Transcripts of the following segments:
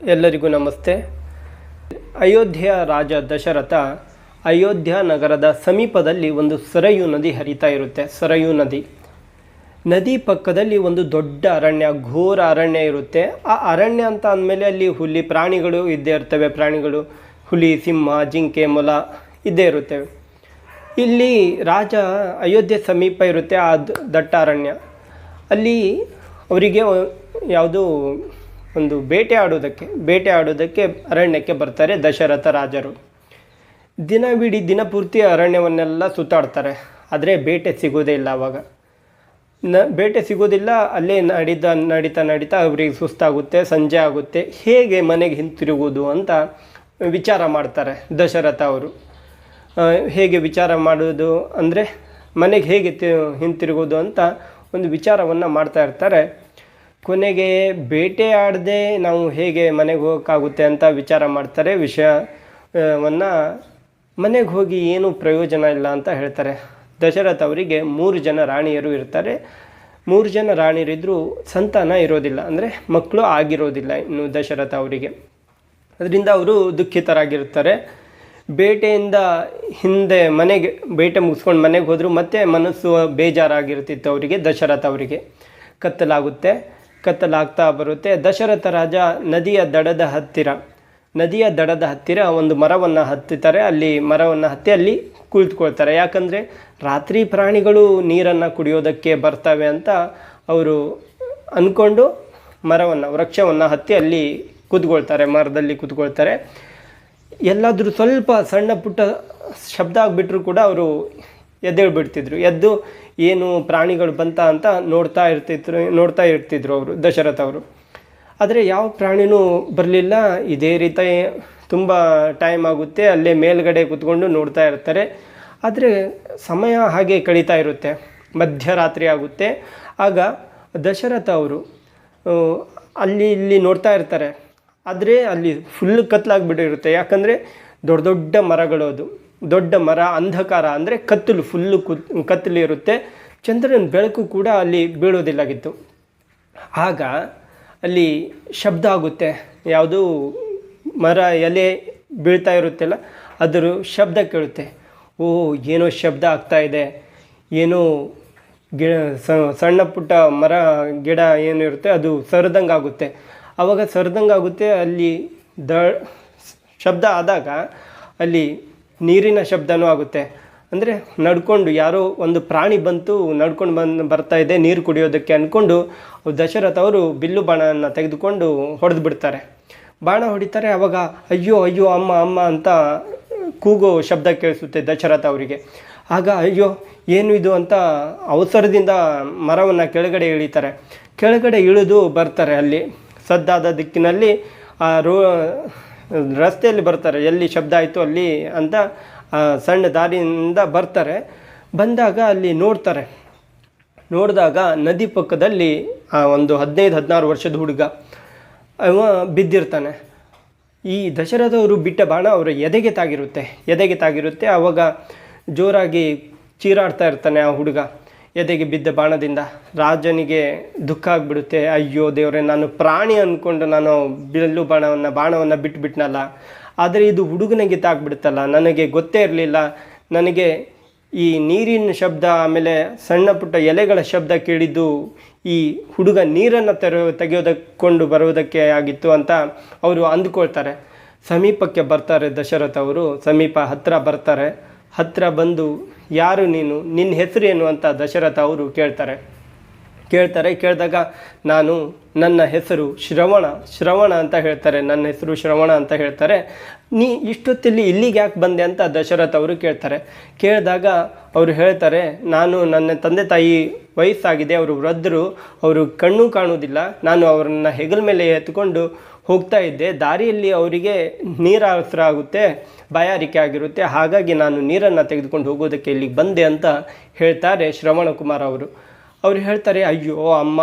ಎಲ್ಲರಿಗೂ ನಮಸ್ತೆ. ಅಯೋಧ್ಯೆಯ ರಾಜ ದಶರಥ ಅಯೋಧ್ಯ ನಗರದ ಸಮೀಪದಲ್ಲಿ ಒಂದು ಸರಯು ನದಿ ಹರಿತಾ ಇರುತ್ತೆ, ಸರಯು ನದಿ. ನದಿ ಪಕ್ಕದಲ್ಲಿ ಒಂದು ದೊಡ್ಡ ಅರಣ್ಯ, ಘೋರ ಅರಣ್ಯ ಇರುತ್ತೆ. ಆ ಅರಣ್ಯ ಅಂತ ಅಂದಮೇಲೆ ಅಲ್ಲಿ ಹುಲಿ ಪ್ರಾಣಿಗಳು ಇದ್ದೇ ಇರ್ತವೆ, ಪ್ರಾಣಿಗಳು ಹುಲಿ, ಸಿಂಹ, ಜಿಂಕೆ, ಮೊಲ ಇದ್ದೇ ಇರುತ್ತವೆ. ಇಲ್ಲಿ ರಾಜ ಅಯೋಧ್ಯೆ ಸಮೀಪ ಇರುತ್ತೆ ಆ ದಟ್ಟ ಅರಣ್ಯ. ಅಲ್ಲಿ ಅವರಿಗೆ ಯಾವುದು ಒಂದು ಬೇಟೆ ಆಡೋದಕ್ಕೆ ಬೇಟೆ ಆಡೋದಕ್ಕೆ ಅರಣ್ಯಕ್ಕೆ ಬರ್ತಾರೆ ದಶರಥ ರಾಜರು. ದಿನವಿಡೀ ದಿನಪೂರ್ತಿ ಅರಣ್ಯವನ್ನೆಲ್ಲ ಸುತ್ತಾಡ್ತಾರೆ, ಆದರೆ ಬೇಟೆ ಸಿಗೋದೇ ಇಲ್ಲ ಆವಾಗ ನ, ಬೇಟೆ ಸಿಗೋದಿಲ್ಲ, ಅಲ್ಲೇ ನಡೀತಾ ನಡೀತಾ ನಡೀತಾ ಅವರಿಗೆ ಸುಸ್ತಾಗುತ್ತೆ, ಸಂಜೆ ಆಗುತ್ತೆ, ಹೇಗೆ ಮನೆಗೆ ಹಿಂತಿರುಗುವುದು ಅಂತ ವಿಚಾರ ಮಾಡ್ತಾರೆ ದಶರಥ ಅವರು. ಹೇಗೆ ವಿಚಾರ ಮಾಡೋದು ಅಂದರೆ ಮನೆಗೆ ಹೇಗೆ ಹಿಂತಿರುಗೋದು ಅಂತ ಒಂದು ವಿಚಾರವನ್ನು ಮಾಡ್ತಾ ಇರ್ತಾರೆ. ಕೊನೆಗೆ ಬೇಟೆ ಆಡದೆ ನಾವು ಹೇಗೆ ಮನೆಗೆ ಹೋಗೋಕ್ಕಾಗುತ್ತೆ ಅಂತ ವಿಚಾರ ಮಾಡ್ತಾರೆ. ವಿಷಯವನ್ನು ಮನೆಗೆ ಹೋಗಿ ಏನೂ ಪ್ರಯೋಜನ ಇಲ್ಲ ಅಂತ ಹೇಳ್ತಾರೆ. ದಶರಥ ಅವರಿಗೆ ಮೂರು ಜನ ರಾಣಿಯರು ಇರ್ತಾರೆ. ಮೂರು ಜನ ರಾಣಿಯರಿದ್ದರೂ ಸಂತಾನ ಇರೋದಿಲ್ಲ, ಅಂದರೆ ಮಕ್ಕಳು ಆಗಿರೋದಿಲ್ಲ ಇನ್ನು ದಶರಥ ಅವರಿಗೆ. ಅದರಿಂದ ಅವರು ದುಃಖಿತರಾಗಿರ್ತಾರೆ ಬೇಟೆಯಿಂದ ಹಿಂದೆ ಮನೆಗೆ, ಬೇಟೆ ಮುಗಿಸ್ಕೊಂಡು ಮನೆಗೆ ಹೋದರೂ ಮತ್ತೆ ಮನಸ್ಸು ಬೇಜಾರಾಗಿರ್ತಿತ್ತು ಅವರಿಗೆ, ದಶರಥ ಅವರಿಗೆ. ಕತ್ತಲಾಗುತ್ತೆ. ಕತ್ತಲಾಗ್ತಾ ಬರುತ್ತೆ. ದಶರಥ ರಾಜ ನದಿಯ ದಡದ ಹತ್ತಿರ, ನದಿಯ ದಡದ ಹತ್ತಿರ ಒಂದು ಮರವನ್ನು ಹತ್ತುತ್ತಾರೆ ಅಲ್ಲಿ ಮರವನ್ನು ಹತ್ತಿ ಅಲ್ಲಿ ಕುಳಿತುಕೊಳ್ತಾರೆ. ಯಾಕಂದರೆ ರಾತ್ರಿ ಪ್ರಾಣಿಗಳು ನೀರನ್ನು ಕುಡಿಯೋದಕ್ಕೆ ಬರ್ತವೆ ಅಂತ ಅವರು ಅಂದ್ಕೊಂಡು ಮರವನ್ನು, ವೃಕ್ಷವನ್ನು ಹತ್ತಿ ಅಲ್ಲಿ ಕೂತ್ಕೊಳ್ತಾರೆ, ಮರದಲ್ಲಿ ಕೂತ್ಕೊಳ್ತಾರೆ. ಎಲ್ಲಾದರೂ ಸ್ವಲ್ಪ ಸಣ್ಣ ಪುಟ್ಟ ಶಬ್ದ ಆಗಿಬಿಟ್ರು ಕೂಡ ಅವರು ಎದ್ದೇಳು ಬಿಡ್ತಿದ್ರು ಎದ್ದು ಏನು ಪ್ರಾಣಿಗಳು ಬಂತ ಅಂತ ನೋಡ್ತಾ ಇರ್ತಿದ್ರು ನೋಡ್ತಾ ಇರ್ತಿದ್ರು ಅವರು ದಶರಥ ಅವರು ಆದರೆ ಯಾವ ಪ್ರಾಣಿನೂ ಬರಲಿಲ್ಲ. ಇದೇ ರೀತಿ ತುಂಬ ಟೈಮ್ ಆಗುತ್ತೆ. ಅಲ್ಲೇ ಮೇಲ್ಗಡೆ ಕೂತ್ಕೊಂಡು ನೋಡ್ತಾ ಇರ್ತಾರೆ. ಆದರೆ ಸಮಯ ಹಾಗೆ ಕಳೀತಾ ಇರುತ್ತೆ. ಮಧ್ಯರಾತ್ರಿ ಆಗುತ್ತೆ. ಆಗ ದಶರಥ ಅವರು ಅಲ್ಲಿ ಇಲ್ಲಿ ನೋಡ್ತಾ ಇರ್ತಾರೆ. ಆದರೆ ಅಲ್ಲಿ ಫುಲ್ ಕತ್ಲಾಗ್ಬಿಟ್ಟಿರುತ್ತೆ. ಯಾಕಂದರೆ ದೊಡ್ಡ ದೊಡ್ಡ ಮರಗಳು ಅದು. ದೊಡ್ಡ ಮರ, ಅಂಧಕಾರ ಅಂದರೆ ಕತ್ತಲು ಫುಲ್ಲು ಕುತ್ ಕತ್ತಲು ಇರುತ್ತೆ. ಚಂದ್ರನ ಬೆಳಕು ಕೂಡ ಅಲ್ಲಿ ಬೀಳೋದಿಲ್ಲಾಗಿತ್ತು. ಆಗ ಅಲ್ಲಿ ಶಬ್ದ ಆಗುತ್ತೆ. ಯಾವುದು ಮರ, ಎಲೆ ಬೀಳ್ತಾ ಇರುತ್ತಲ್ಲ, ಅದರ ಶಬ್ದ ಕೇಳುತ್ತೆ. ಓ, ಏನೋ ಶಬ್ದ ಆಗ್ತಾ ಇದೆ. ಏನೋ ಗಿ ಸಣ್ಣ ಪುಟ್ಟ ಮರ, ಗಿಡ ಏನಿರುತ್ತೆ ಅದು ಸರಿದಂಗೆ ಆಗುತ್ತೆ. ಆವಾಗ ಸರಿದಂಗೆ ಆಗುತ್ತೆ, ಅಲ್ಲಿ ದ ಶಬ್ದ ಆದಾಗ ಅಲ್ಲಿ ನೀರಿನ ಶಬ್ದನೂ ಆಗುತ್ತೆ. ಅಂದರೆ ನಡ್ಕೊಂಡು ಯಾರೋ ಒಂದು ಪ್ರಾಣಿ ಬಂತು, ನಡ್ಕೊಂಡು ಬಂದು, ಬರ್ತಾ ಇದೆ, ನೀರು ಕುಡಿಯೋದಕ್ಕೆ ಅಂದ್ಕೊಂಡು ದಶರಥ ಅವರು ಬಿಲ್ಲು ಬಾಣವನ್ನು ತೆಗೆದುಕೊಂಡು ಹೊಡೆದು ಬಿಡ್ತಾರೆ ಬಾಣ ಹೊಡಿತಾರೆ ಆವಾಗ ಅಯ್ಯೋ ಅಯ್ಯೋ, ಅಮ್ಮ ಅಮ್ಮ ಅಂತ ಕೂಗೋ ಶಬ್ದ ಕೇಳಿಸುತ್ತೆ ದಶರಥ ಅವರಿಗೆ. ಆಗ ಅಯ್ಯೋ, ಏನು ಇದು ಅಂತ ಅವಸರದಿಂದ ಮರವನ್ನು ಕೆಳಗಡೆ ಇಳಿತಾರೆ. ಕೆಳಗಡೆ ಇಳಿದು ಬರ್ತಾರೆ ಅಲ್ಲಿ. ಸದ್ದಾದ ದಿಕ್ಕಿನಲ್ಲಿ ಆ ರೋ ರಸ್ತೆಯಲ್ಲಿ ಬರ್ತಾರೆ. ಎಲ್ಲಿ ಶಬ್ದ ಆಯಿತು ಅಲ್ಲಿ ಅಂತ ಸಣ್ಣ ದಾರಿಯಿಂದ ಬರ್ತಾರೆ. ಬಂದಾಗ ಅಲ್ಲಿ ನೋಡ್ತಾರೆ. ನೋಡಿದಾಗ ನದಿ ಪಕ್ಕದಲ್ಲಿ, ಆ, ಒಂದು ಹದಿನೈದು, ಹದಿನಾರು ವರ್ಷದ ಹುಡುಗ, ಅವ ಬಿದ್ದಿರ್ತಾನೆ. ಈ ದಶರಥವರು ಬಿಟ್ಟ ಬಾಣ ಅವರ ಎದೆಗೆ ತಾಗಿರುತ್ತೆ. ಎದೆಗೆ ತಾಗಿರುತ್ತೆ. ಆವಾಗ ಜೋರಾಗಿ ಚೀರಾಡ್ತಾ ಇರ್ತಾನೆ ಆ ಹುಡುಗ. ಎದೆಗೆ ಬಿದ್ದ ಬಾಣದಿಂದ ರಾಜನಿಗೆ ದುಃಖ ಆಗಿಬಿಡುತ್ತೆ. ಅಯ್ಯೋ ದೇವರೇ, ನಾನು ಪ್ರಾಣಿ ಅಂದ್ಕೊಂಡು ನಾನು ಬಿಲ್ಲು ಬಾಣವನ್ನು ಬಾಣವನ್ನು ಬಿಟ್ಬಿಟ್ನಲ್ಲ. ಆದರೆ ಇದು ಹುಡುಗನಿಗೆ ತಾಗ್ಬಿಡುತ್ತಲ್ಲ ನನಗೆ ಗೊತ್ತೇ ಇರಲಿಲ್ಲ. ನನಗೆ ಈ ನೀರಿನ ಶಬ್ದ, ಆಮೇಲೆ ಸಣ್ಣ ಪುಟ್ಟ ಎಲೆಗಳ ಶಬ್ದ ಕೇಳಿದ್ದು ಈ ಹುಡುಗ ನೀರನ್ನು ತೆರ ತೆಗೆಯೋದಕ್ಕೊಂಡು ಬರುವುದಕ್ಕೆ ಆಗಿತ್ತು ಅಂತ ಅವರು ಅಂದ್ಕೊಳ್ತಾರೆ. ಸಮೀಪಕ್ಕೆ ಬರ್ತಾರೆ ದಶರಥ ಅವರು. ಸಮೀಪ ಹತ್ತಿರ ಬರ್ತಾರೆ. ಹತ್ತಿರ ಬಂದು ಯಾರು ನೀನು? ನಿನ್ನ ಹೆಸರು ಏನು ಅಂತ ದಶರಥ ಅವರು ಕೇಳ್ತಾರೆ. ಕೇಳ್ತಾರೆ, ಕೇಳಿದಾಗ ನಾನು ನನ್ನ ಹೆಸರು ಶ್ರವಣ ಶ್ರವಣ ಅಂತ ಹೇಳ್ತಾರೆ. ನನ್ನ ಹೆಸರು ಶ್ರವಣ ಅಂತ ಹೇಳ್ತಾರೆ. ನೀ ಇಷ್ಟೊತ್ತಲ್ಲಿ ಇಲ್ಲಿಗೆ ಯಾಕೆ ಬಂದೆ ಅಂತ ದಶರಥ ಅವರು ಕೇಳ್ತಾರೆ. ಕೇಳಿದಾಗ ಅವರು ಹೇಳ್ತಾರೆ, ನಾನು ನನ್ನ ತಂದೆ ತಾಯಿ ವಯಸ್ಸಾಗಿದೆ, ಅವರು ವೃದ್ಧರು, ಅವರು ಕಣ್ಣು ಕಾಣುವುದಿಲ್ಲ. ನಾನು ಅವರನ್ನು ಹೆಗಲ ಮೇಲೆ ಎತ್ಕೊಂಡು ಹೋಗ್ತಾ ಇದ್ದೆ. ದಾರಿಯಲ್ಲಿ ಅವರಿಗೆ ನೀರಾಸರ ಆಗುತ್ತೆ ಬಾಯಾರಿಕೆ ಆಗಿರುತ್ತೆ. ಹಾಗಾಗಿ ನಾನು ನೀರನ್ನು ತೆಗೆದುಕೊಂಡು ಹೋಗೋದಕ್ಕೆ ಇಲ್ಲಿಗೆ ಬಂದೆ ಅಂತ ಹೇಳ್ತಾರೆ ಶ್ರವಣ ಕುಮಾರ್ ಅವರು. ಅವ್ರು ಹೇಳ್ತಾರೆ, ಅಯ್ಯೋ ಅಮ್ಮ,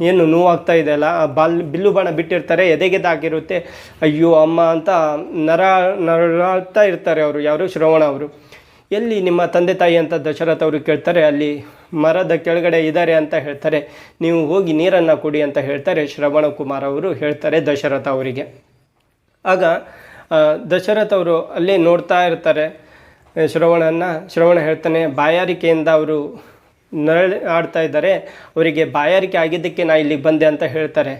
ಏನು ನೋವಾಗ್ತಾ ಇದೆ ಅಲ್ಲ? ಬಾಲ್, ಬಿಲ್ಲು ಬಾಣ ಬಿಟ್ಟಿರ್ತಾರೆ, ಎದೆಗೆದಾಗಿರುತ್ತೆ. ಅಯ್ಯೋ ಅಮ್ಮ ಅಂತ ನರ ನರಳ್ತಾ ಇರ್ತಾರೆ ಅವರು, ಯಾರು? ಶ್ರವಣ ಅವರು. ಎಲ್ಲಿ ನಿಮ್ಮ ತಂದೆ ತಾಯಿ ಅಂತ ದಶರಥ ಅವರು ಕೇಳ್ತಾರೆ, ಅಲ್ಲಿ ಮರದ ಕೆಳಗಡೆ ಇದ್ದಾರೆ ಅಂತ ಹೇಳ್ತಾರೆ. ನೀವು ಹೋಗಿ ನೀರನ್ನು ಕೊಡಿ ಅಂತ ಹೇಳ್ತಾರೆ, ಶ್ರವಣ ಕುಮಾರ್ ಅವರು ಹೇಳ್ತಾರೆ ದಶರಥ ಅವರಿಗೆ. ಆಗ ದಶರಥ ಅವರು ಅಲ್ಲೇ ನೋಡ್ತಾ ಇರ್ತಾರೆ ಶ್ರವಣನ ಶ್ರವಣ ಹೇಳ್ತಾನೆ, ಬಾಯಾರಿಕೆಯಿಂದ ಅವರು ನರಳಿ ಆಡ್ತಾ ಇದ್ದಾರೆ, ಅವರಿಗೆ ಬಾಯಾರಿಕೆ ಆಗಿದ್ದಕ್ಕೆ ನಾ ಇಲ್ಲಿಗೆ ಬಂದೆ ಅಂತ ಹೇಳ್ತಾರೆ.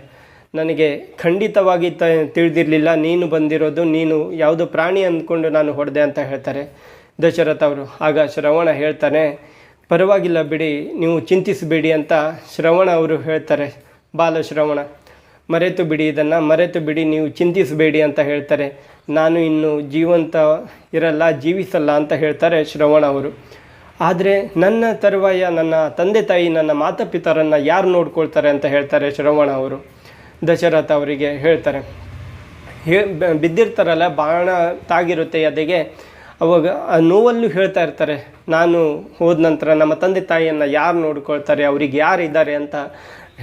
ನನಗೆ ಖಂಡಿತವಾಗಿ ತಿಳಿದಿರಲಿಲ್ಲ, ನೀನು ಬಂದಿರೋದು, ನೀನು ಯಾವುದು ಪ್ರಾಣಿ ಅಂದ್ಕೊಂಡು ನಾನು ಹೊಡೆದೆ ಅಂತ ಹೇಳ್ತಾರೆ. ದಶರಥ ಅವರು ಆಗ ಶ್ರವಣ ಹೇಳ್ತಾನೆ, ಪರವಾಗಿಲ್ಲ ಬಿಡಿ, ನೀವು ಚಿಂತಿಸಬೇಡಿ ಅಂತ ಶ್ರವಣ ಅವರು ಹೇಳ್ತಾರೆ. ಬಾಲ ಶ್ರವಣ, ಮರೆತು ಬಿಡಿ, ಇದನ್ನು ಮರೆತು ಬಿಡಿ, ನೀವು ಚಿಂತಿಸಬೇಡಿ ಅಂತ ಹೇಳ್ತಾರೆ. ನಾನು ಇನ್ನು ಜೀವಂತ ಇರಲ್ಲ, ಜೀವಿಸಲ್ಲ ಅಂತ ಹೇಳ್ತಾರೆ ಶ್ರವಣ ಅವರು. ಆದರೆ ನನ್ನ ತರುವಾಯ, ನನ್ನ ತಂದೆ ತಾಯಿ, ನನ್ನ ಮಾತಾಪಿತರನ್ನು ಯಾರು ನೋಡ್ಕೊಳ್ತಾರೆ ಅಂತ ಹೇಳ್ತಾರೆ ಶ್ರವಣ ಅವರು. ದಶರಥ ಅವರಿಗೆ ಹೇಳ್ತಾರೆ, ಹೇ ಬಿದ್ದಿರ್ತಾರಲ್ಲ, ಬಾಣ ತಾಗಿರುತ್ತೆ, ಎದೆಗೆ ಅವಾಗ ಆ ನೋವಲ್ಲೂ ಹೇಳ್ತಾ ಇರ್ತಾರೆ, ನಾನು ಹೋದ ನಂತರ ನಮ್ಮ ತಂದೆ ತಾಯಿಯನ್ನು ಯಾರು ನೋಡ್ಕೊಳ್ತಾರೆ, ಅವ್ರಿಗೆ ಯಾರು ಇದ್ದಾರೆ ಅಂತ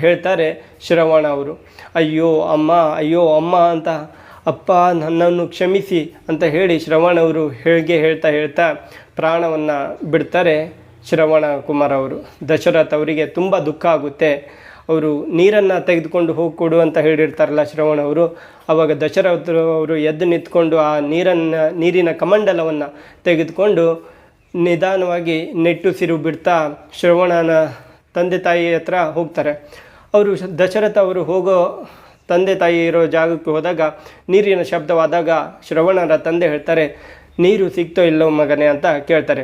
ಹೇಳ್ತಾರೆ ಶ್ರವಣ ಅವರು. ಅಯ್ಯೋ ಅಮ್ಮ ಅಯ್ಯೋ ಅಮ್ಮ ಅಂತ, ಅಪ್ಪ ನನ್ನನ್ನು ಕ್ಷಮಿಸಿ ಅಂತ ಹೇಳಿ ಶ್ರವಣ ಅವರು ಹೇಳಿಗೆ ಹೇಳ್ತಾ ಹೇಳ್ತಾ ಪ್ರಾಣವನ್ನು ಬಿಡ್ತಾರೆ ಶ್ರವಣ ಕುಮಾರ್ ಅವರು. ದಶರಥ ಅವರಿಗೆ ತುಂಬ ದುಃಖ ಆಗುತ್ತೆ. ಅವರು ನೀರನ್ನು ತೆಗೆದುಕೊಂಡು ಹೋಗಿ ಕೊಡು ಅಂತ ಹೇಳಿರ್ತಾರಲ್ಲ ಶ್ರವಣ ಅವರು. ಆವಾಗ ದಶರಥ ಅವರು ಎದ್ದು ನಿಂತ್ಕೊಂಡು ಆ ನೀರನ್ನು, ನೀರಿನ ಕಮಂಡಲವನ್ನು ತೆಗೆದುಕೊಂಡು ನಿಧಾನವಾಗಿ ನೆಟ್ಟುಸಿರು ಬಿಡ್ತಾ ಶ್ರವಣನ ತಂದೆ ತಾಯಿ ಹತ್ರ ಹೋಗ್ತಾರೆ. ಅವರು ದಶರಥ ಅವರು ಹೋಗೋ ತಂದೆ ತಾಯಿ ಇರೋ ಜಾಗಕ್ಕೆ ಹೋದಾಗ ನೀರಿನ ಶಬ್ದವಾದಾಗ ಶ್ರವಣರ ತಂದೆ ಹೇಳ್ತಾರೆ, ನೀರು ಸಿಗ್ತೋ ಇಲ್ಲೋ ಮಗನೇ ಅಂತ ಕೇಳ್ತಾರೆ.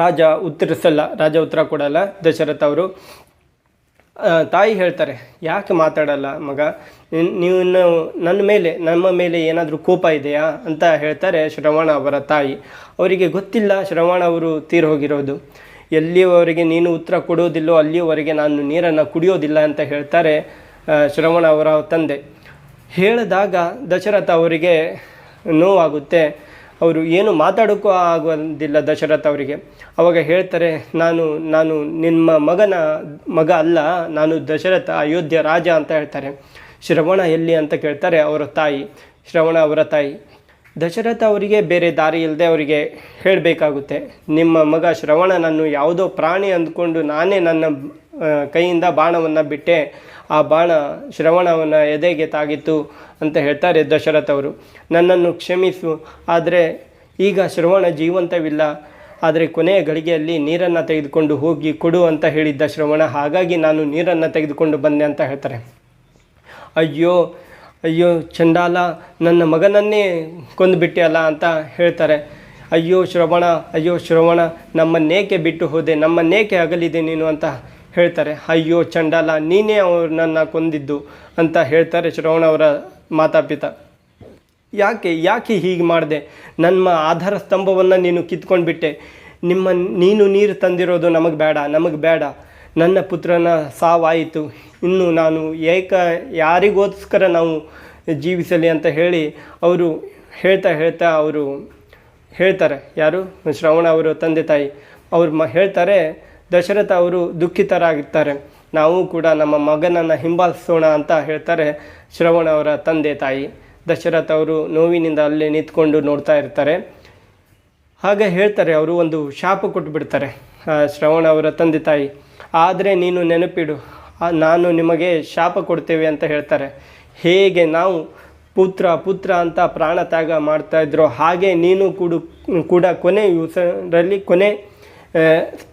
ರಾಜ ಉತ್ತರಿಸಲ್ಲ, ರಾಜ ಉತ್ತರ ಕೊಡಲ್ಲ ದಶರಥ ಅವರು. ತಾಯಿ ಹೇಳ್ತಾರೆ, ಯಾಕೆ ಮಾತಾಡಲ್ಲ ಮಗ? ನೀವು ನನ್ನ ಮೇಲೆ, ನಮ್ಮ ಮೇಲೆ ಏನಾದರೂ ಕೋಪ ಇದೆಯಾ? ಅಂತ ಹೇಳ್ತಾರೆ ಶ್ರವಣ ಅವರ ತಾಯಿ. ಅವರಿಗೆ ಗೊತ್ತಿಲ್ಲ ಶ್ರವಣ ಅವರು ತೀರ್ ಹೋಗಿರೋದು. ಎಲ್ಲಿಯವರೆಗೆ ನೀನು ಉತ್ತರ ಕೊಡೋದಿಲ್ಲೋ ಅಲ್ಲಿಯವರೆಗೆ ನಾನು ನೀರನ್ನು ಕುಡಿಯೋದಿಲ್ಲ ಅಂತ ಹೇಳ್ತಾರೆ ಶ್ರವಣ ಅವರ ತಂದೆ. ಹೇಳಿದಾಗ ದಶರಥ ಅವರಿಗೆ ನೋವಾಗುತ್ತೆ. ಅವರು ಏನು ಮಾತಾಡೋಕ್ಕೂ ಆಗೋದಿಲ್ಲ ದಶರಥ ಅವರಿಗೆ. ಅವಾಗ ಹೇಳ್ತಾರೆ, ನಾನು ನಾನು ನಿಮ್ಮ ಮಗನ, ಮಗ ಅಲ್ಲ, ನಾನು ದಶರಥ, ಅಯೋಧ್ಯ ರಾಜ ಅಂತ ಹೇಳ್ತಾರೆ. ಶ್ರವಣ ಎಲ್ಲಿ ಅಂತ ಕೇಳ್ತಾರೆ ಅವರ ತಾಯಿ, ಶ್ರವಣ ಅವರ ತಾಯಿ. ದಶರಥ ಅವರಿಗೆ ಬೇರೆ ದಾರಿ ಇಲ್ಲದೆ ಅವರಿಗೆ ಹೇಳಬೇಕಾಗುತ್ತೆ, ನಿಮ್ಮ ಮಗ ಶ್ರವಣನನ್ನು ಯಾವುದೋ ಪ್ರಾಣಿ ಅಂದ್ಕೊಂಡು ನಾನೇ ನನ್ನ ಕೈಯಿಂದ ಬಾಣವನ್ನು ಬಿಟ್ಟೆ. ಆ ಬಾಣ ಶ್ರವಣವನ್ನು ಎದೆಗೆ ತಾಗಿತ್ತು ಅಂತ ಹೇಳ್ತಾರೆ ದಶರಥವರು ನನ್ನನ್ನು ಕ್ಷಮಿಸು, ಆದರೆ ಈಗ ಶ್ರವಣ ಜೀವಂತವಿಲ್ಲ. ಆದರೆ ಕೊನೆಯ ಗಳಿಗೆಯಲ್ಲಿ ನೀರನ್ನು ತೆಗೆದುಕೊಂಡು ಹೋಗಿ ಕೊಡು ಅಂತ ಹೇಳಿದ್ದ ಶ್ರವಣ, ಹಾಗಾಗಿ ನಾನು ನೀರನ್ನು ತೆಗೆದುಕೊಂಡು ಬಂದೆ ಅಂತ ಹೇಳ್ತಾರೆ. ಅಯ್ಯೋ ಅಯ್ಯೋ ಚಂಡಾಲ, ನನ್ನ ಮಗನನ್ನೇ ಕೊಂದುಬಿಟ್ಟೆಯಲ್ಲ ಅಂತ ಹೇಳ್ತಾರೆ. ಅಯ್ಯೋ ಶ್ರವಣ ಅಯ್ಯೋ ಶ್ರವಣ, ನಮ್ಮನ್ನೇಕೆ ಬಿಟ್ಟು ಹೋದೆ? ನಮ್ಮನ್ನೇಕೆ ಅಗಲಿದೆ ನೀನು ಅಂತ ಹೇಳ್ತಾರೆ, ಅಯ್ಯೋ ಚಂಡಾಲ, ನೀನೇ ಅವ್ರನ್ನ ಕೊಂದಿದ್ದು ಅಂತ ಹೇಳ್ತಾರೆ ಶ್ರವಣ ಅವರ ಮಾತಾಪಿತ. ಯಾಕೆ ಯಾಕೆ ಹೀಗೆ ಮಾಡಿದೆ? ನಮ್ಮ ಆಧಾರ ಸ್ತಂಭವನ್ನು ನೀನು ಕಿತ್ಕೊಂಡ್ಬಿಟ್ಟೆ. ನಿಮ್ಮ, ನೀನು ನೀರು ತಂದಿರೋದು ನಮಗೆ ಬೇಡ ನಮಗೆ ಬೇಡ. ನನ್ನ ಪುತ್ರನ ಸಾವಾಯಿತು. ಇನ್ನು ನಾನು ಏಕ, ಯಾರಿಗೋಸ್ಕರ ನಾವು ಜೀವಿಸಲಿ ಅಂತ ಹೇಳಿ ಅವರು ಹೇಳ್ತಾ ಹೇಳ್ತಾ ಅವರು ಹೇಳ್ತಾರೆ. ಯಾರು? ಶ್ರವಣ ಅವರು ತಂದೆ ತಾಯಿ. ಅವ್ರು ಮ, ಹೇಳ್ತಾರೆ ದಶರಥ ಅವರು ದುಃಖಿತರಾಗಿರ್ತಾರೆ. ನಾವು ಕೂಡ ನಮ್ಮ ಮಗನನ್ನು ಹಿಂಬಾಲಿಸೋಣ ಅಂತ ಹೇಳ್ತಾರೆ ಶ್ರವಣ ಅವರ ತಂದೆ ತಾಯಿ. ದಶರಥ ಅವರು ನೋವಿನಿಂದ ಅಲ್ಲೇ ನಿಂತ್ಕೊಂಡು ನೋಡ್ತಾ ಇರ್ತಾರೆ. ಹಾಗೆ ಹೇಳ್ತಾರೆ, ಅವರು ಒಂದು ಶಾಪ ಕೊಟ್ಬಿಡ್ತಾರೆ ಶ್ರವಣ ಅವರ ತಂದೆ ತಾಯಿ. ಆದರೆ ನೀನು ನೆನಪಿಡು ನಾನು ನಿಮಗೆ ಶಾಪ ಕೊಡ್ತೇವೆ ಅಂತ ಹೇಳ್ತಾರೆ. ಹೇಗೆ ನಾವು ಪುತ್ರ ಪುತ್ರ ಅಂತ ಪ್ರಾಣ ತ್ಯಾಗ ಮಾಡ್ತಾಯಿದ್ರು ಹಾಗೆ ನೀನು ಕೂಡ ಕೂಡ ಕೊನೆ ಯೂಸರಲ್ಲಿ ಕೊನೆ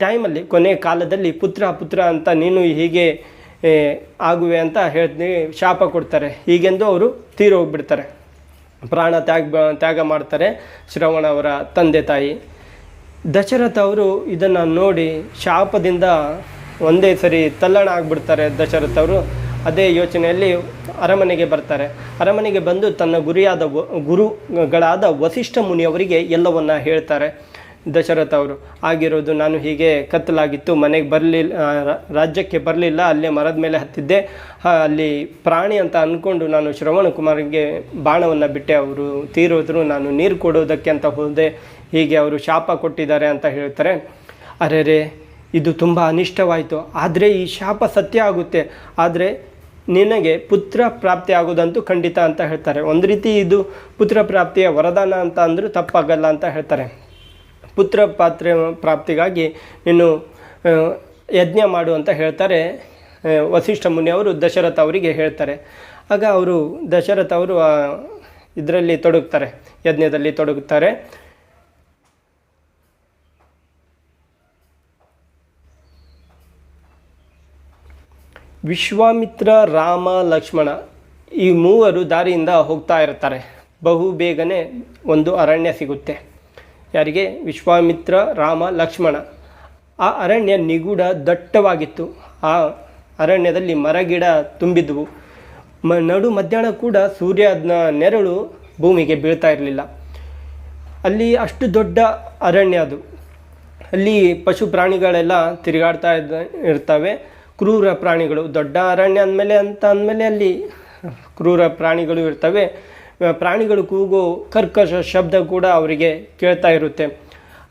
ಟೈಮಲ್ಲಿ ಕೊನೆ ಕಾಲದಲ್ಲಿ ಪುತ್ರ ಪುತ್ರ ಅಂತ ನೀನು ಹೀಗೆ ಆಗುವೆ ಅಂತ ಹೇಳ್ತೀನಿ ಶಾಪ ಕೊಡ್ತಾರೆ. ಹೀಗೆಂದು ಅವರು ತೀರೋಗ್ಬಿಡ್ತಾರೆ ಪ್ರಾಣ ತ್ಯಾಗ ತ್ಯಾಗ ಮಾಡ್ತಾರೆ ಶ್ರವಣ ಅವರ ತಂದೆ ತಾಯಿ. ದಶರಥ ಅವರು ಇದನ್ನು ನೋಡಿ ಶಾಪದಿಂದ ಒಂದೇ ಸರಿ ತಲ್ಲಣ ಆಗಿಬಿಡ್ತಾರೆ ದಶರಥ ಅವರು. ಅದೇ ಯೋಚನೆಯಲ್ಲಿ ಅರಮನೆಗೆ ಬರ್ತಾರೆ. ಅರಮನೆಗೆ ಬಂದು ತನ್ನ ಗುರಿಯಾದ ಗುರುಗಳಾದ ವಸಿಷ್ಠ ಮುನಿಯವರಿಗೆ ಎಲ್ಲವನ್ನ ಹೇಳ್ತಾರೆ. ದಶರಥ ಅವರು. ಆಗಿರೋದು ನಾನು ಹೀಗೆ ಕತ್ತಲಾಗಿತ್ತು, ಮನೆಗೆ ಬರಲಿಲ್ಲ ರಾಜ್ಯಕ್ಕೆ ಬರಲಿಲ್ಲ, ಅಲ್ಲೇ ಮರದ ಮೇಲೆ ಹತ್ತಿದ್ದೆ. ಅಲ್ಲಿ ಪ್ರಾಣಿ ಅಂತ ಅಂದ್ಕೊಂಡು ನಾನು ಶ್ರವಣ ಕುಮಾರ್ಗೆ ಬಾಣವನ್ನು ಬಿಟ್ಟೆ. ಅವರು ತೀರೋದ್ರು, ನಾನು ನೀರು ಕೊಡೋದಕ್ಕೆ ಅಂತ ಹೋದೆ. ಹೀಗೆ ಅವರು ಶಾಪ ಕೊಟ್ಟಿದ್ದಾರೆ ಅಂತ ಹೇಳ್ತಾರೆ. ಅರೆರೆ ಇದು ತುಂಬ ಅನಿಷ್ಟವಾಯಿತು. ಆದರೆ ಈ ಶಾಪ ಸತ್ಯ ಆಗುತ್ತೆ. ಆದರೆ ನಿನಗೆ ಪುತ್ರ ಪ್ರಾಪ್ತಿ ಆಗೋದಂತೂ ಖಂಡಿತ ಅಂತ ಹೇಳ್ತಾರೆ. ಒಂದು ರೀತಿ ಇದು ಪುತ್ರ ಪ್ರಾಪ್ತಿಯ ವರದಾನ ಅಂತ ಅಂದರೂ ತಪ್ಪಾಗಲ್ಲ ಅಂತ ಹೇಳ್ತಾರೆ. ಪುತ್ರ ಪಾತ್ರ ಪ್ರಾಪ್ತಿಗಾಗಿ ನೀನು ಯಜ್ಞ ಮಾಡು ಅಂತ ಹೇಳ್ತಾರೆ. ವಸಿಷ್ಠ ಮುನಿ ಅವರು ದಶರಥ ಅವರಿಗೆ ಹೇಳ್ತಾರೆ. ಆಗ ಅವರು ದಶರಥ ಅವರು ಇದರಲ್ಲಿ ತೊಡಗ್ತಾರೆ, ಯಜ್ಞದಲ್ಲಿ ತೊಡಗುತ್ತಾರೆ ವಿಶ್ವಾಮಿತ್ರ, ರಾಮ, ಲಕ್ಷ್ಮಣ ಈ ಮೂವರು ದಾರಿಯಿಂದ ಹೋಗ್ತಾ ಇರ್ತಾರೆ. ಬಹು ಬೇಗನೆ ಒಂದು ಅರಣ್ಯ ಸಿಗುತ್ತೆ. ಯಾರಿಗೆ? ವಿಶ್ವಾಮಿತ್ರ, ರಾಮ, ಲಕ್ಷ್ಮಣ. ಆ ಅರಣ್ಯ ನಿಗೂಢ ದಟ್ಟವಾಗಿತ್ತು. ಆ ಅರಣ್ಯದಲ್ಲಿ ಮರಗಿಡ ತುಂಬಿದ್ವು. ಮ, ನಡು ಮಧ್ಯಾಹ್ನ ಕೂಡ ಸೂರ್ಯನ ನೆರಳು ಭೂಮಿಗೆ ಬೀಳ್ತಾ ಇರಲಿಲ್ಲ. ಅಲ್ಲಿ ಅಷ್ಟು ದೊಡ್ಡ ಅರಣ್ಯ ಅದು. ಅಲ್ಲಿ ಪಶು ಪ್ರಾಣಿಗಳೆಲ್ಲ ತಿರುಗಾಡ್ತಾ ಇದ್ದ, ಇರ್ತವೆ. ಕ್ರೂರ ಪ್ರಾಣಿಗಳು. ದೊಡ್ಡ ಅರಣ್ಯ ಅಂದಮೇಲೆ ಅಂತ ಅಂದಮೇಲೆ ಅಲ್ಲಿ ಕ್ರೂರ ಪ್ರಾಣಿಗಳು ಇರ್ತವೆ. ಪ್ರಾಣಿಗಳು ಕೂಗೋ ಕರ್ಕಶ ಶಬ್ದ ಕೂಡ ಅವರಿಗೆ ಕೇಳ್ತಾ ಇರುತ್ತೆ.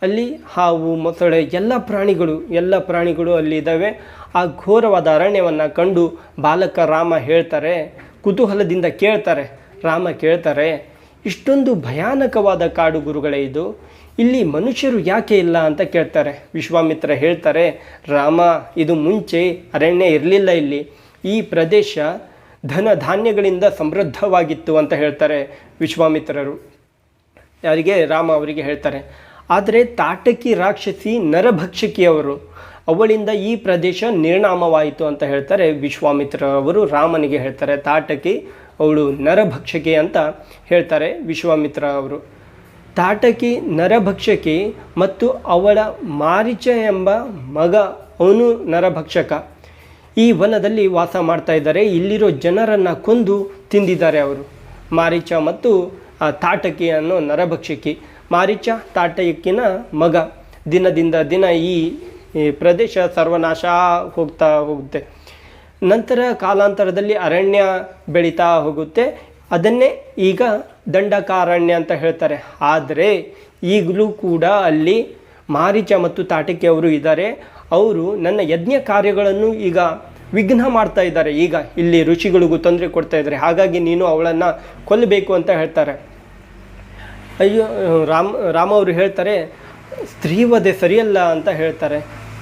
ಅಲ್ಲಿ ಹಾವು, ಮೊಸಳೆ ಎಲ್ಲ ಪ್ರಾಣಿಗಳು ಎಲ್ಲ ಪ್ರಾಣಿಗಳು ಅಲ್ಲಿ ಇದ್ದಾವೆ. ಆ ಘೋರವಾದ ಅರಣ್ಯವನ್ನು ಕಂಡು ಬಾಲಕ ರಾಮ ಹೇಳ್ತಾರೆ, ಕುತೂಹಲದಿಂದ ಕೇಳ್ತಾರೆ. ರಾಮ ಕೇಳ್ತಾರೆ, ಇಷ್ಟೊಂದು ಭಯಾನಕವಾದ ಕಾಡು ಗುರುಗಳೇ ಇದು. ಇಲ್ಲಿ ಮನುಷ್ಯರು ಯಾಕೆ ಇಲ್ಲ ಅಂತ ಕೇಳ್ತಾರೆ. ವಿಶ್ವಾಮಿತ್ರ ಹೇಳ್ತಾರೆ, ರಾಮ, ಇದು ಮುಂಚೆ ಅರಣ್ಯ ಇರಲಿಲ್ಲ ಇಲ್ಲಿ. ಈ ಪ್ರದೇಶ ಧನ ಧಾನ್ಯಗಳಿಂದ ಸಮೃದ್ಧವಾಗಿತ್ತು ಅಂತ ಹೇಳ್ತಾರೆ ವಿಶ್ವಾಮಿತ್ರರು. ಯಾರಿಗೆ? ರಾಮ ಅವರಿಗೆ ಹೇಳ್ತಾರೆ. ಆದರೆ ತಾಟಕಿ ರಾಕ್ಷಸಿ ನರಭಕ್ಷಕಿಯವರು ಅವಳಿಂದ ಈ ಪ್ರದೇಶ ನಿರ್ನಾಮವಾಯಿತು ಅಂತ ಹೇಳ್ತಾರೆ ವಿಶ್ವಾಮಿತ್ರರವರು ರಾಮನಿಗೆ ಹೇಳ್ತಾರೆ ತಾಟಕಿ, ಅವಳು ನರಭಕ್ಷಕಿ ಅಂತ ಹೇಳ್ತಾರೆ ವಿಶ್ವಾಮಿತ್ರ ಅವರು. ತಾಟಕಿ, ನರಭಕ್ಷಕಿ ಮತ್ತು ಅವಳ ಮಾರಿಚ ಎಂಬ ಮಗ ಅವನು ನರಭಕ್ಷಕ. ಈ ವನದಲ್ಲಿ ವಾಸ ಮಾಡ್ತಾ ಇದ್ದಾರೆ. ಇಲ್ಲಿರೋ ಜನರನ್ನು ಕೊಂದು ತಿಂದಿದ್ದಾರೆ ಅವರು. ಮಾರೀಚ ಮತ್ತು ತಾಟಕಿ ಅನ್ನೋ ನರಭಕ್ಷಕಿ. ಮಾರೀಚ ತಾಟಕಿನ ಮಗ. ದಿನದಿಂದ ದಿನ ಈ ಪ್ರದೇಶ ಸರ್ವನಾಶ ಹೋಗ್ತಾ ಹೋಗುತ್ತೆ. ನಂತರ ಕಾಲಾಂತರದಲ್ಲಿ ಅರಣ್ಯ ಬೆಳೀತಾ ಹೋಗುತ್ತೆ. ಅದನ್ನೇ ಈಗ ದಂಡಕಾರಣ್ಯ ಅಂತ ಹೇಳ್ತಾರೆ. ಆದರೆ, ಈಗಲೂ ಕೂಡ ಅಲ್ಲಿ ಮಾರೀಚ ಮತ್ತು ತಾಟಕಿ ಅವರು ಇದ್ದಾರೆ. ಅವರು ನನ್ನ ಯಜ್ಞ ಕಾರ್ಯಗಳನ್ನು ಈಗ ವಿಘ್ನ ಮಾಡ್ತಾ ಇದ್ದಾರೆ. ಈಗ ಇಲ್ಲಿ ಋಷಿಗಳಿಗೂ ತೊಂದರೆ ಕೊಡ್ತಾ ಇದ್ದಾರೆ. ಹಾಗಾಗಿ ನೀನು ಅವಳನ್ನು ಕೊಲ್ಲಬೇಕು ಅಂತ ಹೇಳ್ತಾರೆ. ಅಯ್ಯೋ, ರಾಮ್, ರಾಮ ಅವರು ಹೇಳ್ತಾರೆ, ಸ್ತ್ರೀವಧೆ ಸರಿಯಲ್ಲ ಅಂತ ಹೇಳ್ತಾರೆ.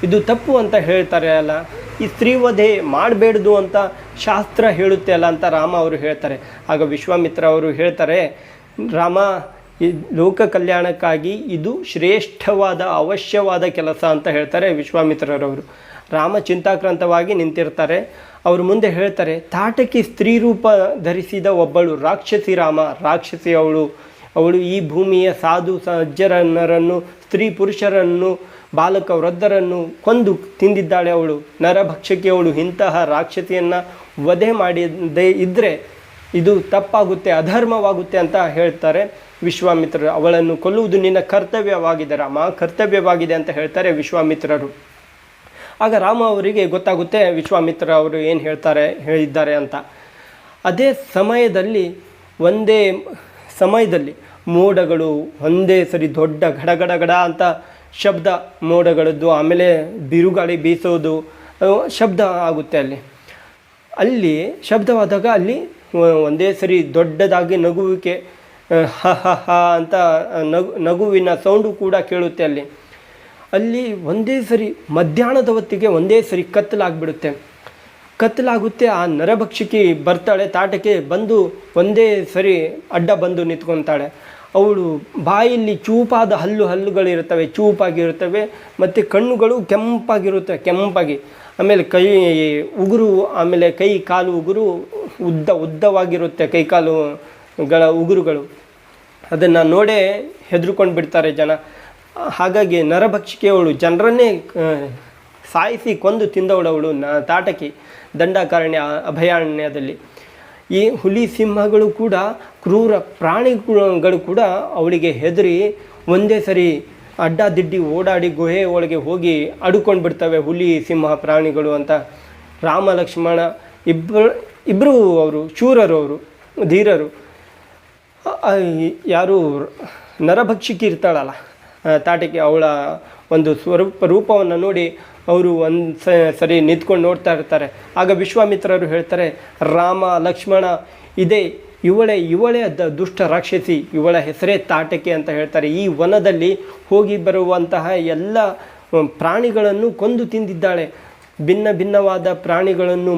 ಇದು ತಪ್ಪು ಅಂತ ಹೇಳ್ತಾರೆ ಅಲ್ಲ. ಈ ಸ್ತ್ರೀವಧೆ ಮಾಡಬೇಡ್ದು ಅಂತ ಶಾಸ್ತ್ರ ಹೇಳುತ್ತೆ ಅಲ್ಲ ಅಂತ ರಾಮ ಅವರು ಹೇಳ್ತಾರೆ. ಆಗ ವಿಶ್ವಾಮಿತ್ರ ಅವರು ಹೇಳ್ತಾರೆ, ರಾಮ ಲೋಕ ಕಲ್ಯಾಣಕ್ಕಾಗಿ ಇದು ಶ್ರೇಷ್ಠವಾದ, ಅವಶ್ಯವಾದ ಕೆಲಸ ಅಂತ ಹೇಳ್ತಾರೆ ವಿಶ್ವಾಮಿತ್ರರವರು. ರಾಮ ಚಿಂತಾಕ್ರಾಂತವಾಗಿ ನಿಂತಿರ್ತಾರೆ. ಅವರು ಮುಂದೆ ಹೇಳ್ತಾರೆ ತಾಟಕಿ ಸ್ತ್ರೀ ರೂಪ ಧರಿಸಿದ ಒಬ್ಬಳು ರಾಕ್ಷಸಿ ರಾಮ. ರಾಕ್ಷಸಿ ಅವಳು ಅವಳು ಈ ಭೂಮಿಯ ಸಾಧು ಸಜ್ಜರನ್ನರನ್ನು ಸ್ತ್ರೀ ಪುರುಷರನ್ನು, ಬಾಲಕ ವೃದ್ಧರನ್ನು ಕೊಂದು ತಿಂದಿದ್ದಾಳೆ ಅವಳು. ನರಭಕ್ಷಕಿ ಅವಳು ಇಂತಹ ರಾಕ್ಷಸಿಯನ್ನು ವಧೆ ಮಾಡಿದ್ದೇ ಇದ್ದರೆ ಇದು ತಪ್ಪಾಗುತ್ತೆ, ಅಧರ್ಮವಾಗುತ್ತೆ ಅಂತ ಹೇಳ್ತಾರೆ. ವಿಶ್ವಾಮಿತ್ರರು, ಅವಳನ್ನು ಕೊಲ್ಲುವುದು ನಿನ್ನ ಕರ್ತವ್ಯವಾಗಿದೆ ರಾಮ. ಕರ್ತವ್ಯವಾಗಿದೆ ಅಂತ ಹೇಳ್ತಾರೆ ವಿಶ್ವಾಮಿತ್ರರು. ಆಗ ರಾಮ ಅವರಿಗೆ ಗೊತ್ತಾಗುತ್ತೆ, ವಿಶ್ವಾಮಿತ್ರ ಅವರು ಏನು ಹೇಳ್ತಾರೆ, ಹೇಳಿದ್ದಾರೆ ಅಂತ. ಅದೇ ಸಮಯದಲ್ಲಿ, ಒಂದೇ ಸಮಯದಲ್ಲಿ ಮೋಡಗಳು ಒಂದೇ ಸರಿ ದೊಡ್ಡ ಗಡಗಡಗಡ ಅಂತ ಶಬ್ದ ಮೋಡಗಳದ್ದು, ಆಮೇಲೆ ಬಿರುಗಾಳಿ ಬೀಸೋದು ಶಬ್ದ ಆಗುತ್ತೆ ಅಲ್ಲಿ. ಅಲ್ಲಿ ಶಬ್ದವಾದಾಗ ಅಲ್ಲಿ ಒಂದೇ ಸರಿ ದೊಡ್ಡದಾಗಿ ನಗುವಿಕೆ ಹ ಹ ಅಂತ ನಗು, ನಗುವಿನ ಸೌಂಡು ಕೂಡ ಕೇಳುತ್ತೆ ಅಲ್ಲಿ. ಅಲ್ಲಿ ಒಂದೇ ಸರಿ, ಮಧ್ಯಾಹ್ನದ ಹೊತ್ತಿಗೆ ಒಂದೇ ಸರಿ ಕತ್ತಲಾಗ್ಬಿಡುತ್ತೆ. ಕತ್ತಲಾಗುತ್ತೆ, ಆ ನರಭಕ್ಷಕಿ ಬರ್ತಾಳೆ, ತಾಟಕ್ಕೆ ಬಂದು ಒಂದೇ ಸರಿ ಅಡ್ಡ ಬಂದು ನಿಂತ್ಕೊತಾಳೆ. ಅವಳು ಬಾಯಲ್ಲಿ ಚೂಪಾದ ಹಲ್ಲು ಹಲ್ಲುಗಳಿರ್ತವೆ ಚೂಪಾಗಿರುತ್ತವೆ, ಮತ್ತು ಕಣ್ಣುಗಳು ಕೆಂಪಾಗಿರುತ್ತವೆ, ಕೆಂಪಾಗಿ. ಆಮೇಲೆ ಕೈ ಉಗುರು, ಆಮೇಲೆ ಕೈ ಕಾಲು ಉಗುರು ಉದ್ದ, ಉದ್ದವಾಗಿರುತ್ತೆ, ಕೈ ಕಾಲುಗಳ ಉಗುರುಗಳು. ಅದನ್ನು ನೋಡೇ ಹೆದರ್ಕೊಂಡು ಬಿಡ್ತಾರೆ ಜನ. ಹಾಗಾಗಿ ನರಭಕ್ಷಿಕೆಯವಳು ಜನರನ್ನೇ ಸಾಯಿಸಿ ಕೊಂದು ತಿಂದವಳವಳು ನ, ತಾಟಕಿ, ದಂಡಕಾರಣ್ಯ, ಅಭಯಾರಣ್ಯದಲ್ಲಿ. ಈ ಹುಲಿ ಸಿಂಹಗಳು ಕೂಡ, ಕ್ರೂರ ಪ್ರಾಣಿಗಳು ಕೂಡ ಅವಳಿಗೆ ಹೆದರಿ ಒಂದೇ ಸರಿ ಅಡ್ಡದಿಡ್ಡಿ ಓಡಾಡಿ ಗುಹೆ ಒಳಗೆ ಹೋಗಿ ಅಡುಕೊಂಡು ಬಿಡ್ತವೆ ಹುಲಿ, ಸಿಂಹ, ಪ್ರಾಣಿಗಳು ಅಂತ. ರಾಮ, ಲಕ್ಷ್ಮಣ ಇಬ್ಬರು ಇಬ್ಬರು ಅವರು, ಶೂರರು ಅವರು, ಧೀರರು. ಯಾರು ನರಭಕ್ಷಿಕಿ ಇರ್ತಾಳಲ್ಲ ತಾಟಿಕೆ ಅವಳ ಒಂದು ಸ್ವರೂಪ, ರೂಪವನ್ನು ನೋಡಿ ಅವರು ಒಂದು ಸರಿ ನಿಂತ್ಕೊಂಡು ನೋಡ್ತಾ ಇರ್ತಾರೆ. ಆಗ ವಿಶ್ವಾಮಿತ್ರರು ಹೇಳ್ತಾರೆ, ರಾಮ, ಲಕ್ಷ್ಮಣ, ಇದೇ ಇವಳೆ, ಇವಳೇ ಅದ ದುಷ್ಟ ರಾಕ್ಷಸಿ, ಇವಳ ಹೆಸರೇ ತಾಟಕೆ ಅಂತ ಹೇಳ್ತಾರೆ. ಈ ವನದಲ್ಲಿ ಹೋಗಿ ಬರುವಂತಹ ಎಲ್ಲ ಪ್ರಾಣಿಗಳನ್ನು ಕೊಂದು ತಿಂದಿದ್ದಾಳೆ. ಭಿನ್ನ ಭಿನ್ನವಾದ ಪ್ರಾಣಿಗಳನ್ನು